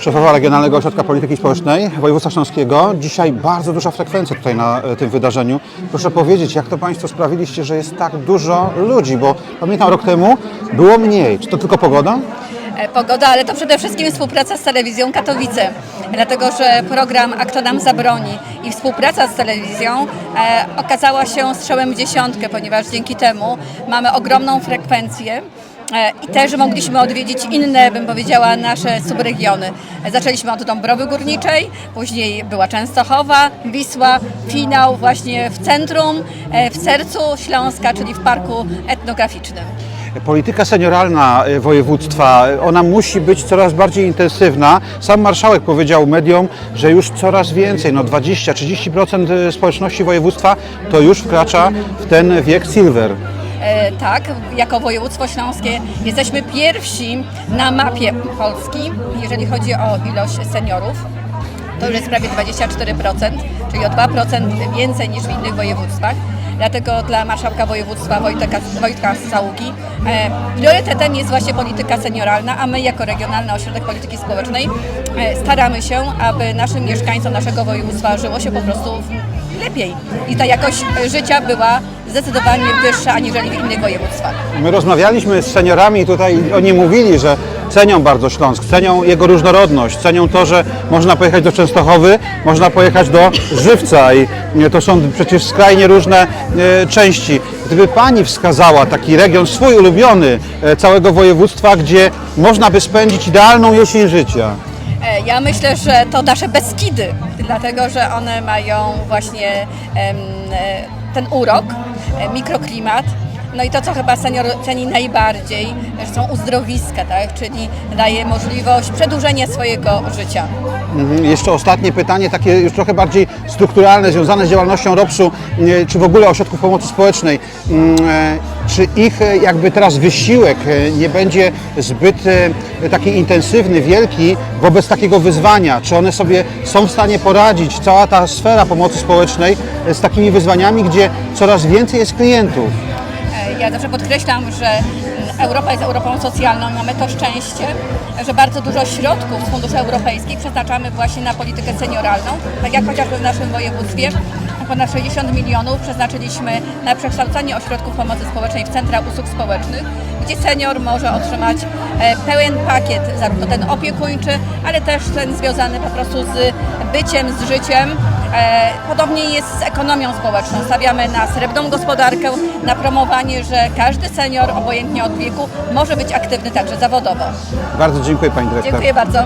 Szefowa Regionalnego Ośrodka Polityki Społecznej Województwa Śląskiego. Dzisiaj bardzo duża frekwencja tutaj na e, tym wydarzeniu. Proszę powiedzieć, jak to Państwo sprawiliście, że jest tak dużo ludzi, bo pamiętam rok temu było mniej. Czy to tylko pogoda? E, Pogoda, ale to przede wszystkim współpraca z telewizją Katowice, dlatego że program A kto nam zabroni i współpraca z telewizją e, okazała się strzałem w dziesiątkę, ponieważ dzięki temu mamy ogromną frekwencję. E, I też mogliśmy odwiedzić inne, bym powiedziała, nasze subregiony. Zaczęliśmy od Dąbrowy Górniczej, później była Częstochowa, Wisła, finał właśnie w centrum, e, w sercu Śląska, czyli w Parku Etnograficznym. Polityka senioralna e, województwa, ona musi być coraz bardziej intensywna. Sam marszałek powiedział mediom, że już coraz więcej, no 20-30% społeczności województwa to już wkracza w ten wiek silver. E, tak, jako województwo śląskie jesteśmy pierwsi na mapie Polski, jeżeli chodzi o ilość seniorów. To już jest prawie 24%, czyli o 2% więcej niż w innych województwach. Dlatego dla marszałka województwa Wojtka, Wojtka Saługi e, priorytetem jest właśnie polityka senioralna, a my jako Regionalny Ośrodek Polityki Społecznej e, staramy się, aby naszym mieszkańcom naszego województwa żyło się po prostu w- lepiej i ta jakość życia była zdecydowanie wyższa aniżeli w innych województwach. My rozmawialiśmy z seniorami i tutaj oni mówili, że cenią bardzo Śląsk, cenią jego różnorodność, cenią to, że można pojechać do Częstochowy, można pojechać do Żywca i e, to są przecież skrajnie różne e, części. Gdyby Pani wskazała taki region swój ulubiony e, całego województwa, gdzie można by spędzić idealną jesień życia, E, Ja myślę, że to nasze Beskidy, dlatego że one mają właśnie e, ten urok, e, mikroklimat. No i to, co chyba senior ceni najbardziej, są uzdrowiska, tak? czyli daje możliwość przedłużenia swojego życia. Mhm. Jeszcze ostatnie pytanie, takie już trochę bardziej strukturalne, związane z działalnością ROPS-u, czy w ogóle ośrodków pomocy społecznej. Mm, e, Czy ich e, jakby teraz wysiłek e, nie będzie zbyt taki intensywny, wielki wobec takiego wyzwania? Czy one sobie są w stanie poradzić, cała ta sfera pomocy społecznej z takimi wyzwaniami, gdzie coraz więcej jest klientów? Ja zawsze podkreślam, że Europa jest Europą socjalną i mamy to szczęście, że bardzo dużo środków z funduszy europejskich przeznaczamy właśnie na politykę senioralną. Tak jak chociażby w naszym województwie ponad 60 milionów przeznaczyliśmy na przekształcanie ośrodków pomocy społecznej w centra usług społecznych, gdzie senior może otrzymać e, pełen pakiet, zarówno ten opiekuńczy, ale też ten związany po prostu z byciem, z życiem. E, Podobnie jest z ekonomią społeczną. Stawiamy na srebrną gospodarkę, na promowanie, że każdy senior, obojętnie od wieku, może być aktywny także zawodowo. Bardzo dziękuję Pani Dyrektor. Dziękuję bardzo.